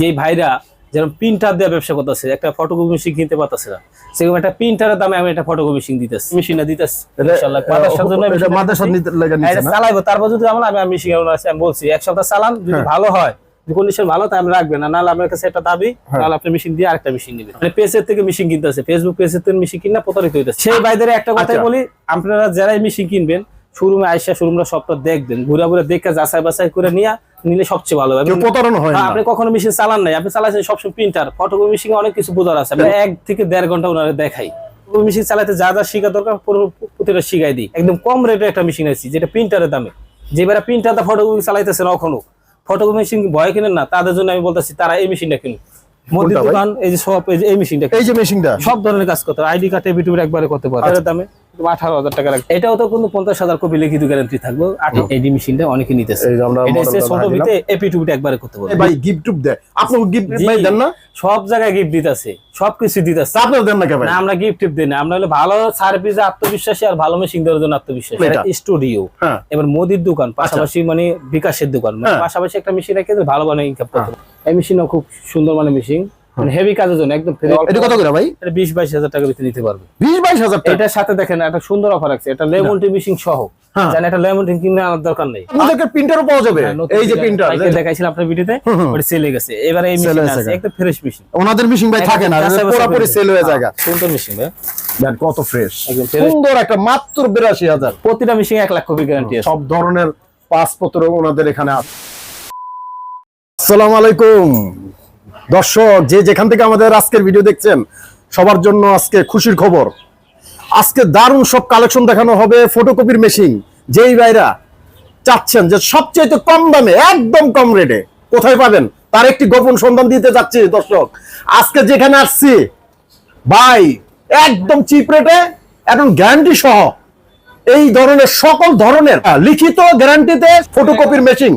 যে ভাইরা যেরকম প্রিন্টার দিয়ে ব্যবসা করতেছে একটা ফটোকপি মেশিন কিনতে পারতেছে না সেরকম একটা প্রিন্টারের দামে আমি একটা ফটোকপি মেশিন দিতেছি মেশিনটা ইনশাআল্লাহ মেশিনটা মাদ্রাসার দিতেছি। না? চালাইবো তারপর যদি আমার আমি মেশিন আমি বলছি এক সপ্তাহ চালান যদি হ্যাঁ। ভালো হয় কন্ডিশন ভালো তাই আমি রাখবেন না নাহলে আমার কাছে একটা দাবি হ্যাঁ। নাহলে আপনি মেশিন দিয়ে আরেকটা মেশিন নেবেন মানে পেজের থেকে মেশিন কিনতেছে ফেসবুক পেজের থেকে মেশিন কিনা প্রতারিত হইতেছে সেই বাইদের একটা কথাই আচ্ছা। বলি আপনারা যারাই মেশিন কিনবেন শোরুমে আইসা শোরুমটা সবটা দেখবেন ঘুরে ঘুরে দেখে যাচাই বাছাই করে নিয়ে নিলে সবচেয়ে ভালো হবে। প্রতারণা হয় হ্যাঁ, না। আপনি কখনো মেশিন চালান নাই। আপনি চালাচ্ছেন সবসময় প্রিন্টার ফটোকপি মেশিন অনেক কিছু বোঝার আছে। আমি এক থেকে দেড় ঘণ্টা ওনারা দেখাই। মেশিন চালাতে যা যা শিখা দরকার প্রতিটা শিখাই দিই। একদম কম রেটে একটা মেশিন আছে যেটা প্রিন্টারের দামে। যে বেড়া প্রিন্টার দা ফটোকপি চালাইতেছে না কখনো ফটোকপি মেশিন ভয় কিনেন না তাদের জন্য আমি বলতেছি তারা এই মেশিনটা কিনুন ভাই? দোকান এই যে সব এই যে এই মেশিনটা এই যে মেশিনটা সব ধরনের কাজ করতে আইডি কার্ড এবিটুবি একবারে করতে পারে। এর দামে। আঠারো হাজার টাকা লাগবে এটাও তো কিন্তু পঞ্চাশ হাজার কপি লিখিত গ্যারান্টি থাকবে। এডি মেশিনটা অনেকে নিতেছে। এই যে আমরা এটা হচ্ছে মডেলটা ছোট দেখাই দিলাম। বিতে একবারে করতে পারবে ভাই গিফট টুপ দেয়। আপনাকে গিফট ভাই দেন না? সব জায়গায় গিফট দিতেছে। সবকিছু দিতেছে। আপনারা দেন না কে না আমরা গিফট টিপ দিই না। আমরা হলো ভালো সার্ভিসে আত্মবিশ্বাসী আর ভালো মেশিন দেওয়ার জন্য আত্মবিশ্বাসী। স্টুডিও হ্যাঁ। এবার মোদির দোকান পাশাপাশি মানে বিকাশের দোকান। মানে হ্যাঁ। পাশাপাশি একটা মেশিন রেখে ভালো মানে ইনকাম করতে পারে। এই মেশিনও খুব সুন্দর মানে মেশিন মানে হেভি কাজের জন্য একদম free। এটা কত করে ভাই? এটা বিশ বাইশ হাজার টাকা ভিতরে নিতে পারবে। বিশ বাইশ হাজার টাকা? এটার সাথে দেখেন একটা সুন্দর অফার আছে। এটা লেমন টি মেশিন সহ। হ্যাঁ। জানেন এটা লেমন টি কিনে আনার দরকার নেই। আপনাদেরকে প্রিন্টারও পাওয়া যাবে। হ্যাঁ, এই যে প্রিন্টার বাইকে দেখাইছিলাম আপনার ভিডিওতে। ওটা সেল হয়ে গেছে। এবারে এই মেশিন আছে একদম ফ্রেশ মেশিন ওনাদের মেশিন ভাই থাকে না পুরোপুরি সেল হয়ে যায়। সুন্দর মেশিন ভাই। দেন কত ফ্রেশ সুন্দর একটা মাত্র বিরাশি হাজার। প্রতিটা মেশিন এক লাখ কপি গ্যারান্টি আছে। সব ধরনের পাসপত্র ওনাদের এখানে আছে। আসসালামু আলাইকুম। দর্শক, যে যেখান থেকে আমাদের আজকের ভিডিও দেখছেন, সবার জন্য আজকে খুশির খবর। আজকে দারুণ সব কালেকশন দেখানো হবে ফটোকপির মেশিন। যেই ভাইরা চাচ্ছেন যে সবচেয়ে কম দামে, একদম কম রেটে, কোথায় পাবেন? তার একটি গোপন সন্ধান দিতে যাচ্ছি, দর্শক। আজকে যেখানে আসছি, ভাই, একদম চিপ রেটে এবং গ্যারান্টি সহ এই ধরনের সকল ধরনের লিখিত গ্যারান্টিতে ফটোকপির মেশিন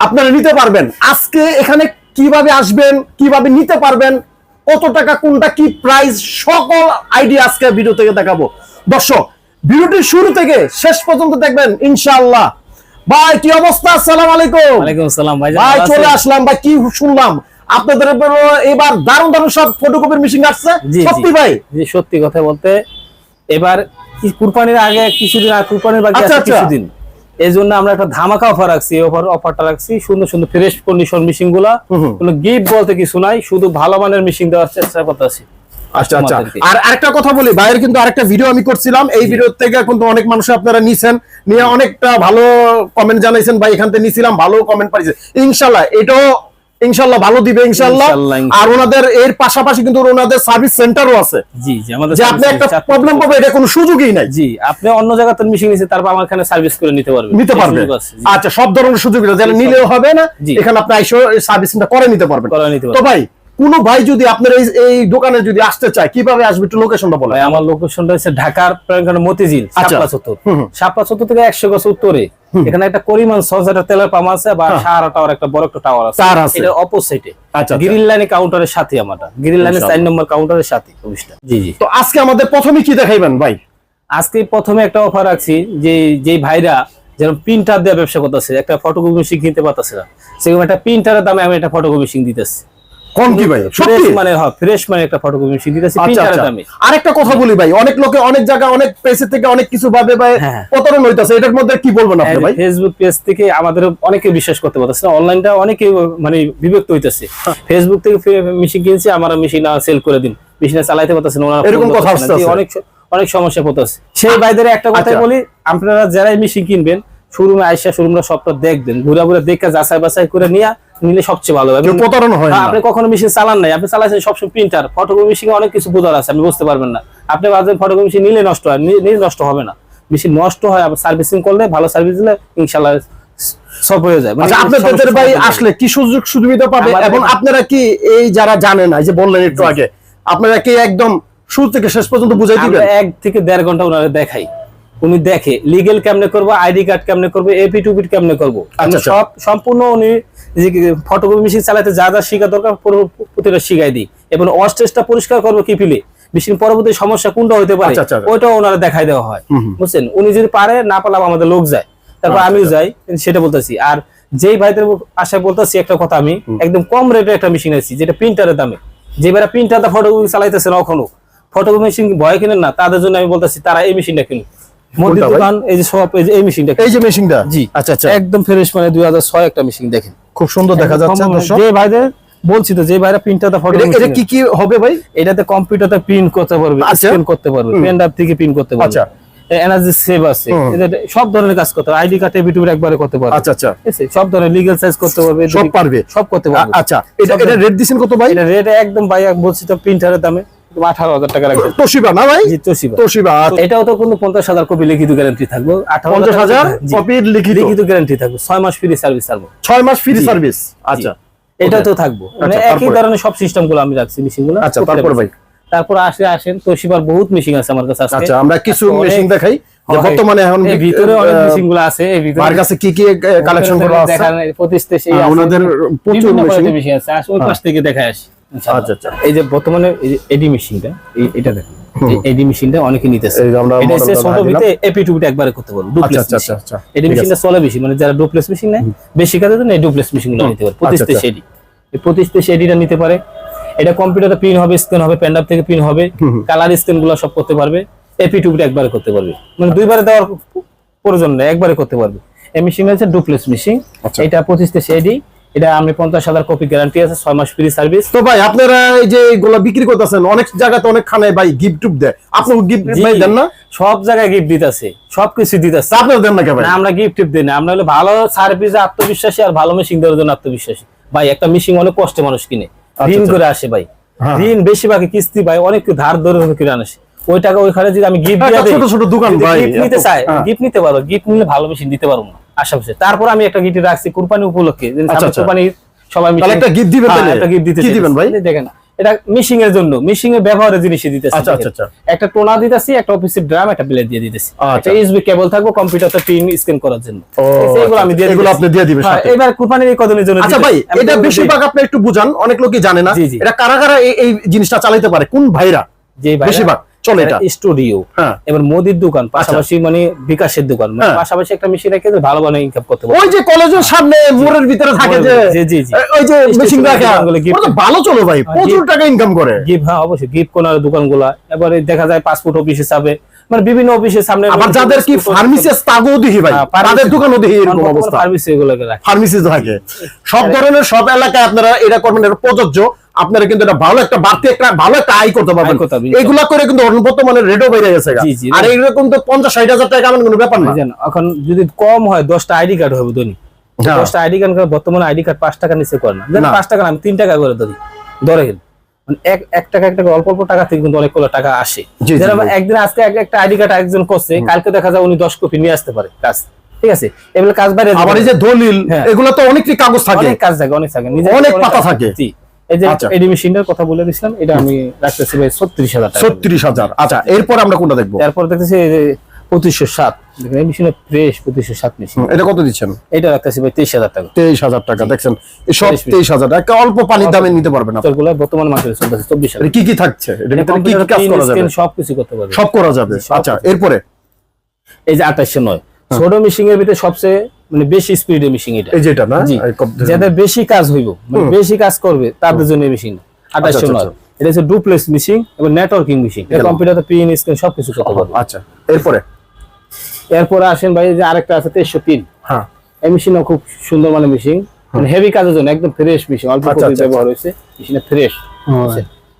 আপনারা নিতে পারবেন। আজকে এখানে কীভাবে আসবেন কীভাবে নিতে পারবেন কত টাকা কোনটা কি প্রাইস সকল আইডিয়া আজকে ভিডিও থেকে দেখাবো। দর্শক ভিডিওটির শুরু থেকে শেষ পর্যন্ত দেখবেন ইনশাআল্লাহ। ভাই কি অবস্থা? আসসালামু আলাইকুম। ওয়ালাইকুম আসসালাম ভাই ভাই চলে আসলাম। ভাই কি শুনলাম? আপনাদের এবার দারুণ দারুণ সব ফটোকপির মেশিন আসছে। জি, জি। সত্যি ভাই? যে সত্যি কথা বলতে এবার কি কুরবানির আগে কিছুদিন আর কুরবানির বাকি আচ্ছা, আচ্ছা। কিছুদিন। এই জন্য আমরা একটা ধামাকা অফার রাখছি অফার অফারটা রাখছি। সুন্দর সুন্দর ফ্রেশ কন্ডিশন মেশিনগুলা। কোনো গিফট বলতে কিছু নাই শুধু ভালো মানের মেশিন দেওয়ার চেষ্টা করতেছি। আচ্ছা আচ্ছা। আর আরেকটা কথা বলি ভাইয়ের কিন্তু আরেকটা ভিডিও আমি করছিলাম। এই ভিডিও থেকে কিন্তু অনেক মানুষ আপনারা নিছেন। নিয়ে অনেকটা ভালো কমেন্ট জানাইছেন ভাই এখান থেকে নিছিলাম ভালো কমেন্ট পাইছে। ইনশাল্লাহ এটাও ইনশাল্লাহ ভালো দিবে ইনশাল্লাহ। আর ওনাদের এর পাশাপাশি কিন্তু ওনাদের সার্ভিস সেন্টারও আছে। জি জি আমাদের যে আপনি একটা প্রবলেম পাবে এটা কোনো সুযোগই নাই। জি আপনি অন্য জায়গাতে মেশিন নিছে তারপর আমার এখানে সার্ভিস করে নিতে পারবেন। নিতে পারবেন। আচ্ছা সব ধরনের সুযোগ যেন নিলেও হবে না এখানে আপনি আইসো সার্ভিসিংটা করে নিতে পারবেন। করে নিতে তো ভাই কোন ভাই যদি আপনার এই এই দোকানে যদি আসতে চায় কীভাবে আসবে? একটু লোকেশনটা ভাই আমার লোকেশনটা হচ্ছে ঢাকার মতিঝিল আচ্ছা। শাপলা চত্বর। শাপলা চত্বর থেকে একশো গজ উত্তরে। এখানে একটা করিমান তেলের পাম্প আছে বা হ্যাঁ। সাহারা টাওয়ার একটা বড় একটা টাওয়ার আছে। টাওয়ার আছে। এটা অপোজিটে আচ্ছা। গ্রিল লাইনে কাউন্টারের সাথে আমারটা। গ্রিল লাইনে চার নম্বর কাউন্টারের সাথে অফিসটা জি জি। তো আজকে আমাদের প্রথমে কি দেখাইবেন ভাই? আজকে প্রথমে একটা অফার রাখছি যে যে ভাইরা যেরকম প্রিন্টার দিয়ে ব্যবসা করতেছে একটা ফটোকপি মেশিন কিনতে পারতেছে না সেরকম একটা প্রিন্টারের দামে আমি একটা ফটোকপি মেশিন দিতেছি। কোন কি ভাই? সত্যি? মানে হয় ফ্রেশ মানে একটা ফটোকপি মেশিন দিতেছি আচ্ছা আচ্ছা। দামে। আরেকটা কথা বলি ভাই অনেক লোকে অনেক জায়গা অনেক পেজে থেকে অনেক কিছু ভাবে ভাই হ্যাঁ। প্রতারণ হইতাছে। এটার মধ্যে কি বলবেন আপনি ভাই? ফেসবুক পেজ থেকে আমাদের অনেকে বিশ্বাস করতে পারতেছে না অনলাইনটা অনেকে মানে বিভক্ত হইতেছে। ফেসবুক থেকে মেশিন কিনছি আমার মেশিন সেল করে দিন। মেশিনে চালাইতে পারতেছে না এরকম কথা। জি, অনেক অনেক সমস্যা পড়তেছে। সেই বাইদের একটা কথাই আচ্ছা। বলি আপনারা যারাই মেশিন কিনবেন শোরুমে আইসা শোরুমটা সবটা দেখবেন ঘুরে ঘুরে দেখে যাচাই বাছাই করে নিয়ে নিলে সবচেয়ে ভালো। হবে প্রতারণা হয় হ্যাঁ, না। আপনি কখনো মেশিন চালান নাই। আপনি চালাচ্ছেন সবসময় প্রিন্টার ফটোকপি মেশিনে অনেক কিছু বোঝার আছে আপনি বুঝতে পারবেন না। আপনি ভাবছেন ফটোকপি মেশিন নিলে নষ্ট হয় নিলে নষ্ট হবে না। মেশিন নষ্ট হয় আবার সার্ভিসিং করলে ভালো সার্ভিস দিলে সব হয়ে যায়। মানে আচ্ছা আপনাদের ভাই আসলে কি সুযোগ সুবিধা পাবে? এবং আপনারা কি এই যারা জানেন না এই যে বললেন একটু আগে আপনারা কি একদম শুরু থেকে শেষ পর্যন্ত বুঝাই দিবেন? এক থেকে দেড় ঘণ্টা ওনারা দেখাই। উনি দেখে লিগেল কেমনে করব আইডি কার্ড কেমনে করব এপি টু কেমনে করব? আচ্ছা, আচ্ছা। সব সম্পূর্ণ উনি ফটোকপি মেশিন চালাতে যা যা শিখা দরকার প্রতিটা শিখাই দিই। এবং অস্টেজটা পরিষ্কার করব কি ফিলে মেশিন পরবর্তী সমস্যা কোনটা হতে পারে? আচ্ছা। ওইটাও ওনারা দেখাই দেওয়া হয়। বুঝছেন? উনি যদি পারে না পারলাম আমাদের লোক যায়। তারপর আমিও যাই সেটা বলতেছি। আর যেই ভাইদের আশায় বলতেছি একটা কথা আমি একদম কম রেটে একটা মেশিন আছি যেটা প্রিন্টারের দামে। যে ভাইরা প্রিন্টারটা ফটোকপি চালাইতেছে না কখনো ফটোকপি মেশিন ভয় কিনেন না তাদের জন্য আমি বলতেছি তারা এই মেশিনটা কিনুন মুদির দোকান এই যে সব এই যে এই মেশিনটা এই যে মেশিনটা জি। আচ্ছা আচ্ছা। একদম ফ্রেশ মানে দুই হাজার ছয় একটা মেশিন দেখেন। খুব সুন্দর দেখা যাচ্ছে দর্শক। যে ভাইদের বলছি তো যে ভাইরা প্রিন্টারটা ফটো এটা- এটা কি কি হবে ভাই? এটাতে কম্পিউটারতে প্রিন্ট করতে পারবে আচ্ছা। স্ক্যান করতে পারবে পেন ড্রাইভ থেকে প্রিন্ট করতে পারবে। আচ্ছা। এনার্জি সেভ আছে। সব ধরনের কাজ করতে আইডি কার্ড একবারে করতে পারবে। আচ্ছা আচ্ছা। সব ধরনের লিগ্যাল সাইজ করতে পারবে। সব পারবে। সব করতে পারবে। আচ্ছা। এটা এটা রেট দিছেন কত ভাই? এটা রেট একদম ভাই বলছি তো প্রিন্টারের দামে। আঠারো হাজার টাকা রাখবে। তোশিবা না ভাই? তোশিবা। তোশিবা এটাও তো কিন্তু পঞ্চাশ হাজার কপি লিখিত গ্যারান্টি থাকবে। পঞ্চাশ হাজার কপির লিখিত। লিখিত গ্যারান্টি থাকবে। ছয় মাস ফ্রি সার্ভিস থাকবে। ছয় মাস ফ্রি সার্ভিস আচ্ছা। এটা তো থাকব। মানে আচ্ছা, একই ধরনের সব সিস্টেমগুলো আমি রাখছি মেশিনগুলো। আচ্ছা, তারপর ভাই? তারপর আসে আসেন তোশিবার বহুত মেশিন আছে আমার কাছে আচ্ছা আমরা কিছু মেশিন দেখাই। বর্তমানে এখন ভিতরে অনেক মেশিনগুলো আছে এই ভিতরে আমার কাছে কি কি কালেকশনগুলো আছে? দেখান, প্রতিষ্ঠা সেই হ্যাঁ, আছে। ওনাদের প্রচুর মেশিন আছে। আসলে ওই পাশ থেকে দেখায় আসি। আচ্ছা, আচ্ছা। এই যে বর্তমানে এডি মেশিনটা এই- এটা দেখুন। এডি মেশিনটা অনেকে নিতেছে। এই এটা হচ্ছে ছোট ভিতরে এপি টুপিটা একবারে করতে পারব ডুপ্লেস আচ্ছা, আচ্ছা, আচ্ছা, এডি মেশিনটা চলে বেশি মানে যারা ডুপ্লেস মেশিন নেয় বেশি কাজের জন্য এই ডুপ্লেস মেশিন নিতে পারে প্রতিষ্ঠা। সেডি এই প্রতিষ্ঠা সেডিটা নিতে পারে। এটা কম্পিউটারে প্রিন্ট হবে স্ক্যান হবে প্যান্ডাপ থেকে প্রিন্ট হবে কালার স্ক্যানগুলো সব করতে পারবে এপি একবারে করতে পারবে। মানে দুইবারে দেওয়ার প্রয়োজন নেই একবারে করতে পারবে। এই মেশিন হচ্ছে ডুপ্লেস মেশিন। এটা পঁচিশটা সেডি এটা আমি পঞ্চাশ হাজার কপি গ্যারান্টি আছে ছয় মাস ফ্রি সার্ভিস তো ভাই আপনারা এই যে এগুলা বিক্রি করতেছেন অনেক জায়গাতে অনেক খানে ভাই গিফট টুপ দেয়। গিফট ভাই দেন না? সব জায়গায় গিফট দিতেছে সবকিছু দিতেছে। আপনারা দেন না আমরা গিফট টিপ দিই না আমরা হলো ভালো সার্ভিস আত্মবিশ্বাসী আর ভালো মেশিন দেওয়ার জন্য আত্মবিশ্বাসী। ভাই একটা মেশিন অনেক কষ্টে মানুষ কিনে ঋণ আচ্ছা। করে আসে ভাই। হ্যাঁ। ঋণ বেশিরভাগই কিস্তি ভাই অনেক ধার ধরে কিনে আনে ওই টাকা ওইখানে যদি আমি গিফট দিয়ে ছোট ছোট দোকান ভাই, গিফট নিতে চাই হ্যাঁ। গিফট নিতে পারো গিফট নিলে ভালো মেশিন দিতে পারব না। আশাপাশে তারপর আমি একটা গিফট রাখছি কুরবানি উপলক্ষে। আচ্ছা, আচ্ছা। কুরবানি সবাই machine- একটা gift দিবেন হ্যাঁ? একটা গিফট দিতে দিবেন ভাই? দেখেন এটা মিশিং এর জন্য। মিশিং এর ব্যবহারের জিনিসই দিতেছি আচ্ছা, আচ্ছা, আচ্ছা। একটা টোনা দিতেছি একটা অফিসের ড্রাম একটা প্লেট দিয়ে দিতেছি। আচ্ছা। ইউএসবি কেবল থাকবে কম্পিউটারতে পিন স্ক্যান করার জন্য। এগুলো আমি দিয়ে এগুলো আপনি দিয়ে দিবেন হ্যাঁ, সাথে। এবার কুরবানির এই কদমের জন্য আচ্ছা ভাই এটা বেশিরভাগ আপনি একটু বুঝান অনেক লোকই জানে না। এটা কারা কারা এই- এই জিনিসটা চালাতে পারে? কোন ভাইরা? যে বেশিরভাগ। চলে এটা। স্টুডিও হ্যাঁ। এবার মোদির দোকান পাশাপাশি মানে বিকাশের দোকান। মানে হ্যাঁ। পাশাপাশি একটা মেশিন রেখে ভালো ভালো ইনকাম করতে পারবে। ওই যে কলেজের সামনে মোড়ের ভিতরে থাকে যে জি, জি, জি। ওই যে মেশিন রাখা। দোকানগুলো gift- ওরা তো ভালো চলো ভাই প্রচুর টাকা ইনকাম করে। গিফট হ্যাঁ অবশ্যই গিফট কোনার দোকানগুলা। এবারে দেখা যায় পাসপোর্ট অফিস হিসাবে মানে বিভিন্ন অফিসের সামনে আবার যাদের কি ফার্মেসিস ভাই। হ্যাঁ, তাদের দোকানও দেখি এরকম অবস্থা। ফার্মেসি এগুলোকে রাখে। ফার্মেসি থাকে। সব ধরনের সব এলাকায় আপনারা এটা করবেন এটা প্রযোজ্য। আপনারা কিন্তু এটা ভালো একটা বাড়তি একটা ভালো একটা আয় করতে পারবেন। এগুলা করে কিন্তু বর্তমানে রেটও বেড়ে গেছে। আর এইরকম তো পঞ্চাশ ষাট হাজার টাকা এমন কোনো ব্যাপার না? এখন যদি কম হয় দশটা আইডি কার্ড হবে ধনী। হ্যাঁ। দশটা আইডি কার্ড বর্তমানে আইডি কার্ড পাঁচ টাকা নিচে করে না। পাঁচ টাকা আমি তিন টাকা করে ধরি। ধরে গেল মানে এক এক টাকা এক টাকা অল্প অল্প টাকা থেকে কিন্তু অনেকগুলো টাকা আসে। জি, জি, যেরকম একদিন আজকে একটা আইডি কার্ড একজন করছে কালকে দেখা যায় উনি দশ কপি নিয়ে আসতে পারে কাজ। ঠিক আছে? এগুলো কাজ বাইরে আবার এই যে দলিল হ্যাঁ। এগুলো তো অনেকই কাগজ থাকে। অনেক কাজ থাকে অনেক থাকে। অনেক অনেক পাতা থাকে। জি। এই যে আচ্ছা। এডি মেশিনটার কথা বলে দিছিলাম এটা আমি রাখতেছি ভাই ছত্রিশ হাজার ছত্রিশ হাজার। আচ্ছা এরপর আমরা কোনটা দেখব? তারপর দেখতেছি পঁচিশশো সাত। দেখেন এই ফ্রেশ পঁচিশশো সাত মেশিন। এটা কত দিচ্ছেন? এটা রাখতেছি ভাই তেইশ হাজার টাকা। তেইশ হাজার টাকা দেখছেন? সব তেইশ হাজার টাকা অল্প পানির দামে নিতে পারবেন আপনি। বর্তমান মার্কেটে চলতেছে চব্বিশ হাজার। কি কি থাকছে? এটার কি কি কাজ করা যাবে? সবকিছু করতে পারবে। সব করা যাবে? আচ্ছা এরপরে? এই যে আঠাশশো নয়। ছোট মিশিং এর ভিতরে সবচেয়ে মানে বেশি স্পিডের মিশিং এটা। এই যেটা না? যাদের বেশি কাজ হইব মানে বেশি কাজ করবে তাদের জন্য মেশিন আঠাশশো আচ্ছা, নয় আচ্ছা। এটা হচ্ছে ডুপ্লেস মিশিং এবং নেটওয়ার্কিং মিশিং গেল। কম্পিউটারে পিন স্ক্রিন সবকিছু করতে পারবে। আচ্ছা এরপরে? এরপরে আসেন ভাই যে আরেকটা আছে তেইশশো তিন। হ্যাঁ। এই মেশিনও খুব সুন্দর মানে মেশিন মানে হেভি কাজের জন্য একদম ফ্রেশ মেশিন অল্প আচ্ছা, আচ্ছা, ব্যবহার হয়েছে। মেশিনে ফ্রেশ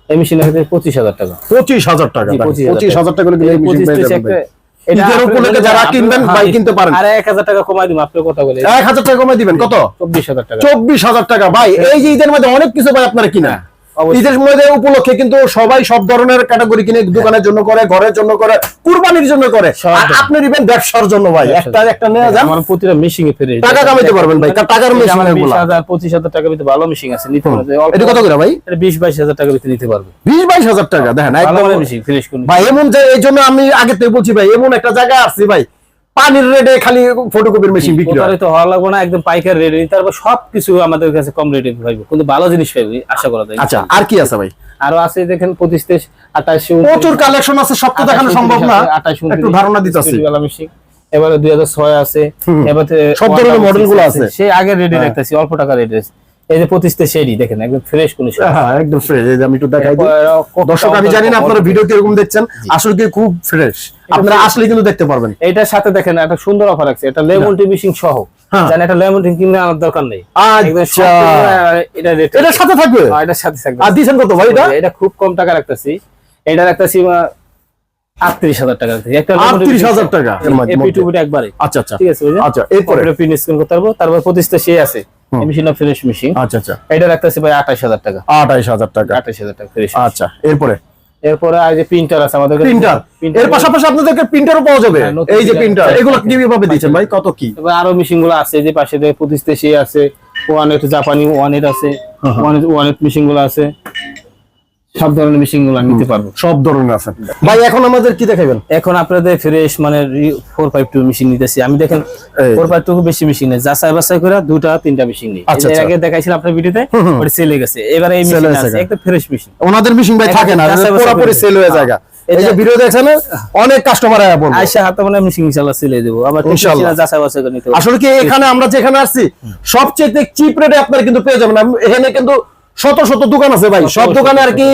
এই মেশিনের ক্ষেত্রে পঁচিশ হাজার টাকা। পঁচিশ হাজার টাকা 25,000 পঁচিশ হাজার টাকা। করে এই মেশিন 25 পেয়ে তে যাবেন একটা- ভাই। এটা ঈদের আপনি উপলক্ষে বলে যারা কিনবেন, হ্যাঁ, কিনতে পারেন। আর টাকা কমাই দিব আপনার কথা বলে। টাকা দিবেন কত? চব্বিশ হাজার টাকা। চব্বিশ হাজার টাকা ভাই এই যে ঈদের মধ্যে অনেক কিছু ভাই আপনারা অবশ্যই। ঈদের মধ্যে উপলক্ষে কিন্তু সবাই সব ধরনের ক্যাটাগরি কিনে দোকানের জন্য করে ঘরের জন্য করে কুরবানির জন্য করে। সব আর ধরনের। আপনি ব্যবসার জন্য ভাই একটা একটা নিয়ে যান। আমার প্রতিটা মিশিং এ ফেরে টাকা কামাইতে পারবেন ভাই, টাকার এগুলা। হাজার পঁচিশ হাজার টাকা ভিতরে ভালো মিশিং আছে নিতে পারবে। এটা কত করে ভাই? এটা বিশ বাইশ হাজার টাকা ভিতরে নিতে পারবে। বিশ বাইশ হাজার টাকা দেখেন একদম মিশিং ফ্রেশ কোন ভাই এমন যে এই জন্য আমি আগে থেকে বলছি ভাই এমন একটা জায়গা আছে ভাই পানির রেটে খালি ফটোকপির মেশিন বিক্রি হয়। প্রতারিত হওয়া লাগবে না একদম পাইকার রেটে পারবে সবকিছু আমাদের কাছে কম রেটে পাইবে কিন্তু ভালো জিনিস পাইবে আশা করা যায়। আচ্ছা আর কি আছে ভাই? আরও আছে দেখেন পঁচিশ তেইশ আঠাশ প্রচুর কালেকশন আছে সব তো দেখানো সম্ভব না। একটু ধারণা দিতে মিশিং এবারে দুই হাজার ছয় আছে। এবারে সব ধরনের মডেলগুলো আছে। সেই আগে রেডি হ্যাঁ। রাখতেছি অল্প টাকা রেডি এই যে শেডি দেখেন একদম ফ্রেশ কন্ডিশন হ্যাঁ একদম ফ্রেশ এই যে আমি একটু দেখাই দিই। দর্শক আমি জানি না আপনারা ভিডিও কীরকম দেখছেন আসলে কি খুব ফ্রেশ আপনারা আসলে কিন্তু দেখতে পারবেন। এটার সাথে দেখেন একটা সুন্দর অফার আছে এটা লেমন টি মিশিং সহ। হ্যাঁ। জানেন এটা লেমন টি কিনে আনার দরকার নেই। আচ্ছা। এটা রেট সাথে থাকবে? এটার সাথে থাকবে। আর দিছেন কত ভাই এটা? এটা খুব কম টাকা রাখতেছি। এটা রাখতেছি টাকা একটা টাকা। একবারে। আচ্ছা আচ্ছা। ঠিক আছে? আচ্ছা এরপরে? করতে পারব। তারপর পঁচিশটা সে আছে। মেশিন ফ্রেশ মেশিন আচ্ছা আচ্ছা। এটা রাখতেছি ভাই আঠাশ হাজার টাকা। আঠাইশ হাজার টাকা। আঠাশ হাজার টাকা ফ্রেশ আচ্ছা এরপরে? এরপরে যে প্রিন্টার আছে আমাদের প্রিন্টার এর পাশাপাশি আপনাদেরকে প্রিন্টারও পাওয়া যাবে। হ্যাঁ, এই যে প্রিন্টার এগুলো কীভাবে ভাই? কত কি? আরও মেশিনগুলো আছে যে পাশে যে আছে। ওয়ান জাপানি ওয়ান আছে। হ্যাঁ, ওয়ান ওয়ান মেশিনগুলো আছে। সব ধরনের মেশিনগুলো নিতে পারব। সব ধরনের আছে। ভাই এখন আমাদের কি দেখাবেন এখন আপনাদের ফ্রেশ মানে ফোর ফাইভ টু মেশিন নিতেছি। আমি দেখেন ফোর ফাইভ টু বেশি মেশিন নেই। যাচাই বাছাই করে দুটা তিনটা মেশিন নেই। আচ্ছা, আচ্ছা। আগে দেখাইছিলাম আপনার ভিডিওতে ওটা সেলে গেছে। এবারে এই মেশিন আছে। একটা ফ্রেশ মেশিন ওনাদের মেশিন ভাই থাকে না পুরোপুরি সেল হয়ে হ্যাঁ। যায় এই এই যে যে- ভিডিও দেখছেন অনেক কাস্টমার আয়া বলব। আইসা হাতে মানে মেশিন ইনশাআল্লাহ সেলে দেবো আবার ইনশাআল্লাহ। যাচাই বাছাই করে নিতে আসলে কি এখানে আমরা যেখানে আসছি সবচেয়ে চিপ রেটে আপনারা কিন্তু পেয়ে যাবেন। এখানে কিন্তু শত শত দোকান আছে ভাই সব দোকানে আর কি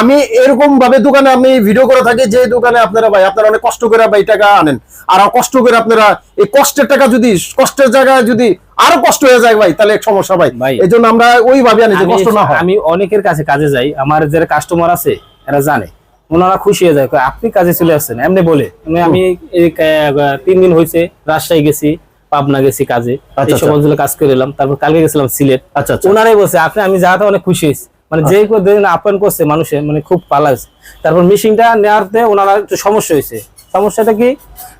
আমি এরকম ভাবে দোকানে আমি ভিডিও করে থাকি যে দোকানে আপনারা ভাই আপনারা অনেক কষ্ট করে ভাই টাকা আনেন। আর কষ্ট করে আপনারা এই কষ্টের টাকা যদি কষ্টের জায়গায় যদি আরও কষ্ট হয়ে যায় ভাই তাহলে সমস্যা ভাই। ভাই। এই জন্য আমরা ওইভাবে আনি যে কষ্ট না হয়। আমি অনেকের কাছে কাজে যাই আমার যারা কাস্টমার আছে এরা জানে। ওনারা খুশি হয়ে যায় আপনি কাজে চলে আসছেন। এমনি বলে আমি তিন দিন হয়েছে রাজশাহী গেছি। পাবনা গেছি কাজে। আচ্ছা, এই সব কাজ করে এলাম তারপর কালকে গেছিলাম সিলেট। আচ্ছা আচ্ছা। ওনারাই বলছে আপনি আমি যাতে অনেক খুশি হয়েছি। মানে যে দিন আপ্যায়ন করছে মানুষের মানে খুব লাগছে তারপর মেশিনটা নেওয়াতে ওনারা একটু সমস্যা হয়েছে। সমস্যাটা কি?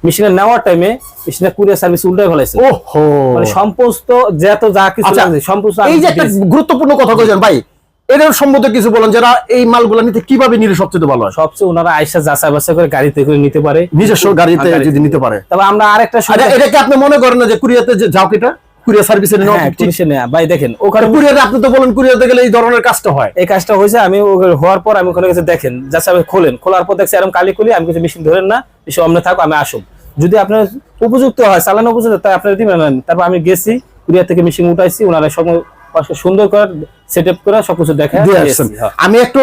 মেশিনটা নেওয়ার টাইমে মেশিনটা কুরিয়ার সার্ভিস উল্টাই ফেলাইছে। ওহো! মানে যত যা কিছু আচ্ছা, লাগছে এই যে একটা গুরুত্বপূর্ণ কথা কইছেন ভাই। এদের সম্বন্ধে কিছু বলেন যারা এই মালগুলো নিতে কীভাবে নিলে সবচেয়ে ভালো হয়? সবচেয়ে ওনারা আইসা যাচাই বাছাই করে গাড়িতে করে নিতে পারে। নিজস্ব গাড়িতে গাড়িতে যদি নিতে পারে। তবে আমরা আরেকটা এটা কি আপনি মনে করেন না যে কুরিয়াতে যে যাও কিটা কুরিয়ার সার্ভিসে নেওয়া হ্যাঁ, ঠিক পুলিশে নেয়া। ভাই দেখেন ওখানে কুরিয়ারে আপনি তো বলেন কুরিয়াতে গেলে এই ধরনের কাজটা হয়। এই কাজটা হয়েছে আমি হওয়ার পর আমি ওখানে গেছে দেখেন খোলেন। খোলার পর দেখছি এরকম কালি খুলি আমি কিছু মেশিন ধরেন না থাকো আমি আসুন যদি আপনার উপযুক্ত হয় চালানো উপযুক্ত তাই আপনারা দিবেন তারপর আমি গেছি কুরিয়ার থেকে মেশিন উঠাইছি ওনারা সব সুন্দর করে করে সবকিছু দেখা আমি একটু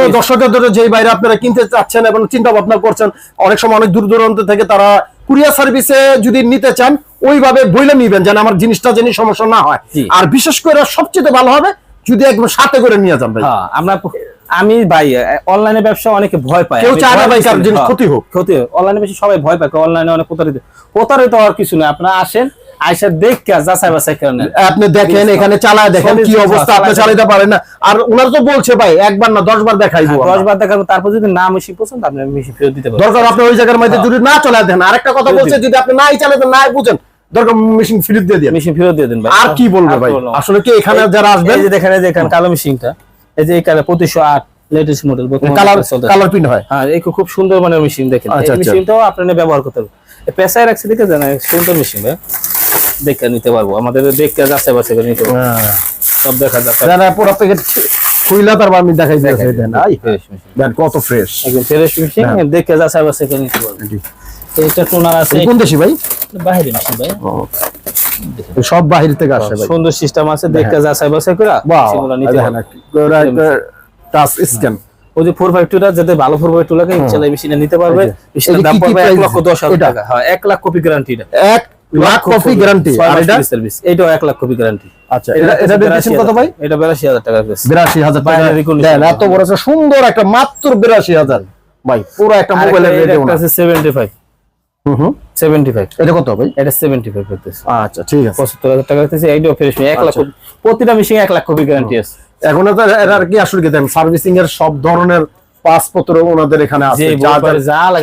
ধরে বাইরে আপনারা কিনতে চাচ্ছেন এবং চিন্তা ভাবনা করছেন অনেক সময় অনেক দূর দূরান্ত থেকে তারা কুরিয়ার সার্ভিসে যদি নিতে চান ওইভাবে বইলে নিবেন যেন আমার জিনিসটা যেন সমস্যা না হয়। আর বিশেষ করে সবচেয়ে ভালো হবে যদি একদম সাথে করে নিয়ে যান ভাই। হ্যাঁ আমরা আমি ভাই অনলাইনে ব্যবসা অনেকে ভয় পায়। কেউ চায় না ভাই জিনিস হ্যাঁ, ক্ষতি হোক। ক্ষতি হোক। অনলাইনে বেশি সবাই ভয় পায় অনলাইনে অনেক প্রতারিত প্রতারিত হওয়ার কিছু না আপনারা আসেন আইসা দেখে যাচাই বাছাই করে আপনি দেখেন এখানে চালায় দেখেন কি অবস্থা আপনি চালাতে পারেন না। আর ওনার তো বলছে ভাই একবার না দশ বার দেখাইবো হ্যাঁ, দশ আমরা। বার দেখাবো তারপর যদি না মেশিন পছন্দ আপনি মেশিন ফেরত দিতে পারবেন। দরকার আপনি ওই জায়গার মধ্যে যদি না চালায় দেন আরেকটা কথা ফেরত বলছে যদি আপনি নাই চালাতে নাই বুঝেন দরকার মেশিন ফিরিয়ে দিয়ে দিন। মেশিন ফেরত দিয়ে দেন ভাই। আর কি বলব ভাই? আসলে কি এখানে যারা আসবেন? এই যে দেখেন এই যে এখানে কালো মেশিনটা এই যে এই কালার পঁচিশশো আট latest model colour colour print হয়। হ্যাঁ এই খুব সুন্দর মানের মেশিন দেখেন। আচ্ছা, এই আচ্ছা। মেশিনটাও আপনারা ব্যবহার করতে পারবেন পেশায় রাখছি দেখে জানা সুন্দর মেশিন ভাই। দেখে নিতে পারব। আমাদের দেখে যাচাই বাছাই করে নিতে পারব। হ্যাঁ। সব দেখা যাচ্ছে যারা পুরো প্যাকেট খুইলা তারপর আমি দেখাই দিয়েছি দেন আই মেশিন দেন কত ফ্রেশ একদম ফ্রেশ মেশিন দেখে যাচাই বাছাই করে নিতে পারব। এইটা টোনার আছে? কোন দেশি ভাই? বাইরে মেশিন ভাই। সব বাহির থেকে আসে ভাই। সুন্দর সিস্টেম আছে দেখে যাচাই বাছাই করে বাহ সেগুলো নিতে পারব। টাচ স্ক্যান ওই যে ফোর ফাইভ টুটা যাতে ভালো ফোর ফাইভ টু লাগে ইনশাল্লাহ মেশিনটা নিতে পারবে। দাম পড়বে এক লক্ষ দশ হাজার টাকা। হ্যাঁ এক লাখ কপি গ্যারান্টি এটা এক লাখ কপি গ্যারান্টি আর এটা? সার্ভিস এটাও এক লাখ কপি গ্যারান্টি আচ্ছা এটা এটা কত ভাই? এটা বিরাশি হাজার টাকা পিস বিরাশি হাজার টাকা। বাইরের দেন এত বড় একটা সুন্দর একটা মাত্র বিরাশি হাজার। ভাই পুরো একটা মোবাইলের না। আছে সেভেন্টি ফাইভ হুম। এটা কত ভাই? এটা করতেছে। আচ্ছা ঠিক আছে। পঁচাত্তর হাজার টাকা করতেছে এইটাও ফ্রেশ এক লাখ আচ্ছা। কপি প্রতিটা মেশিন এক লাখ কপি গ্যারান্টি আছে। এখন তো এরা আর কি আসলে কি? দেন সার্ভিসিং এর সব ধরনের ওনাদের এখানে আছে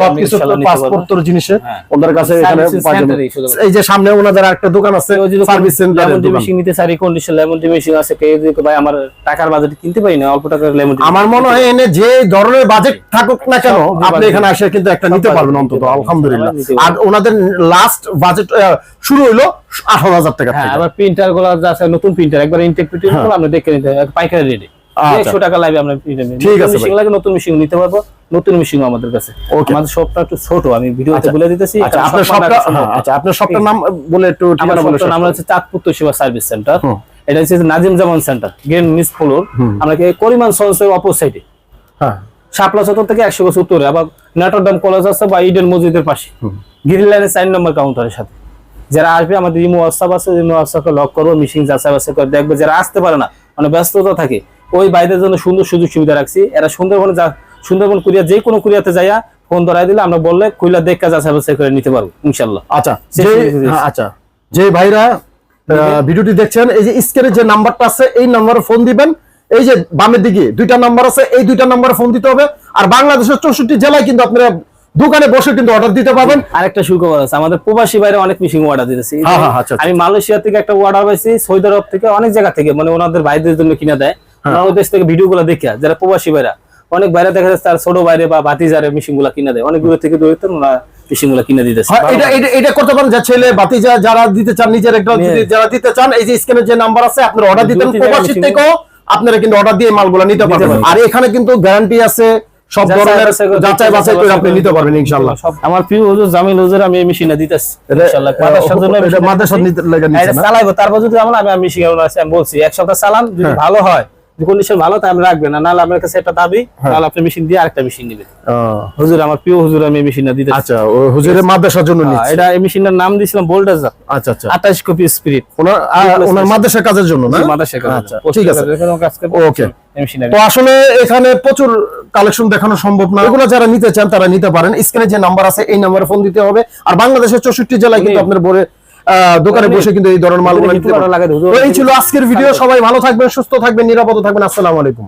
সবকিছু ইনশাআল্লাহ নিতে পারবেন। পাসপত্র জিনিসে হ্যাঁ। ওনাদের কাছে এখানে center-এই যে সামনে ওনাদের একটা দোকান আছে সার্ভিস সেন্টারের লেমন টি দোকান। মেশিন নিতে চাই কন্ডিশন লেমন মেশিন আছে কেউ যদি ভাই আমার টাকার বাজেট কিনতে পারি না অল্প টাকার লেমন আমার মনে হয় এনে যে ধরনের বাজেট থাকুক না কেন আপনি এখানে আসে কিন্তু একটা নিতে পারবেন অন্তত আলহামদুলিল্লাহ। আর ওনাদের লাস্ট বাজেট শুরু হইল আঠারো হাজার টাকা হ্যাঁ আবার প্রিন্টারগুলো যা আছে নতুন প্রিন্টার একবার ইনটেক প্রিন্টারগুলো দেখে নিতে পাইকারি রেটে আচ্ছা। একশো টাকা লাগবে আমরা ঠিক আছে। মেশিন লাগে নতুন মেশিন নিতে পারব। নতুন মেশিন আমাদের কাছে। আমাদের শপটা একটু ছোট আমি ভিডিওতে আচ্ছা। বলে দিতেছি। আচ্ছা আপনার বাংলাদেশের হ্যাঁ। আচ্ছা আপনার সবটার নাম বলে একটু ঠিকানা বলে নাম হচ্ছে চাঁদপুর সেবা সার্ভিস সেন্টার এটা হচ্ছে নাজিম জামান সেন্টার গ্রেন ফ্লোর আমরা কি করিমান সন্সের হ্যাঁ। শাপলা চত্বর থেকে একশো গজ উত্তরে আবার নাটরডাম কলেজ আছে বা ইডেন মসজিদের পাশে। গ্রিন লাইনের চার নম্বর কাউন্টারের সাথে। যারা আসবে আমাদের ইমো হোয়াটসঅ্যাপ আছে ইমো হোয়াটসঅ্যাপে লক করব মিশিং যাচাই বাছাই করে দেখবে। যারা আসতে পারে না মানে ব্যস্ততা থাকে ওই বাইরের জন্য সুন্দর সুযোগ সুবিধা রাখছি। এরা সুন্দরবনে যা সুন্দরবন কুরিয়া যে কোনো কুরিয়াতে যাইয়া ফোন ধরাই দিলে আমরা বললে কুইলা দেখে যাচাই বাছাই করে নিতে পারব ইনশাল্লাহ আচ্ছা হয়ে আচ্ছা। যে ভাইরা ভিডিওটি দেখছেন এই যে স্ক্রিনে যে নাম্বারটা আছে এই নাম্বারে ফোন দিবেন। এই যে বামের দিকে দুইটা নাম্বার আছে এই দুইটা নাম্বারে ফোন দিতে হবে। আর বাংলাদেশের চৌষট্টি জেলায় কিন্তু আপনারা দোকানে বসে কিন্তু অর্ডার দিতে পারবেন। আরেকটা সুখবর আছে। আমাদের প্রবাসী বাইরে অনেক মিশিং অর্ডার দিতেছি। আমি মালয়েশিয়া থেকে একটা অর্ডার পাইছি সৌদি আরব থেকে অনেক জায়গা থেকে মানে ওনাদের ভাইদের জন্য কিনে দেয়। হ্যাঁ। ওনার ওই দেশ থেকে ভিডিও গুলো দেখে যারা প্রবাসী বাইরা অনেক বাইরে দেখা যাচ্ছে তার ছোট বাইরে বা বাতিজারে মিশিংগুলা কিনে দেয়। অনেক দূর থেকে দূরে গুলা কিনে দিতেছে। হ্যাঁ, এটা এটা এটা করতে পারেন যে ছেলে বাতিজা যারা দিতে চান নিজের একটা যারা দিতে চান এই যে স্ক্রিনে যে নাম্বার আছে আপনারা অর্ডার দিতেন প্রবাসী থেকেও আপনারা কিন্তু অর্ডার দিয়ে মালগুলো নিতে পারবেন। পারবেন। আর এখানে কিন্তু গ্যারান্টি আছে সব যাচাই ধরনের যাচাই বাছাই করে আপনি নিতে পারবেন ইনশাআল্লাহ। আমার প্রিয় হুজুর জামিল হুজুর আমি এই মেশিনটা দিতেছি। ইনশাআল্লাহ। মাদ্রাসার জন্য এটা মাদ্রাসার নিতে- লেগে হ্যাঁ, না? চালাইবো তারপর যদি আমরা আমি বলছি এক সপ্তাহ চালান যদি হ্যাঁ। ভালো হয় কন্ডিশন ভালো তাই রাখবেন না। নাহলে কাছে একটা দাবি হ্যাঁ। তাহলে আপনি মেশিন দিয়ে আরেকটা মেশিন নেবেন। হুজুর আমার প্রিয় হুজুর আমি মেশিনটা দিতে আচ্ছা হুজুরের মাদ্রাসার জন্য হ্যাঁ, নিচ্ছে। এটা এই মেশিনটার নাম দিয়েছিলাম বোল্ডাজার আচ্ছা আচ্ছা। আঠাশ কপি স্পিরিট ওনার ওনার মাদ্রাসার কাজের জন্য না? মাদার আচ্ছা ঠিক আছে। ওকে তো আসলে এখানে প্রচুর কালেকশন দেখানো সম্ভব না। এগুলো যারা নিতে চান তারা নিতে পারেন। স্ক্রিনে যে নাম্বার আছে এই নাম্বারে ফোন দিতে হবে। আর বাংলাদেশের চৌষট্টি জেলায় কিন্তু আপনার আহ, দোকানে বসে কিন্তু এই ধরনের মালগুলো নিতে এই ছিল আজকের ভিডিও। সবাই ভালো থাকবেন সুস্থ থাকবেন নিরাপদ থাকবেন। আসসালামু আলাইকুম।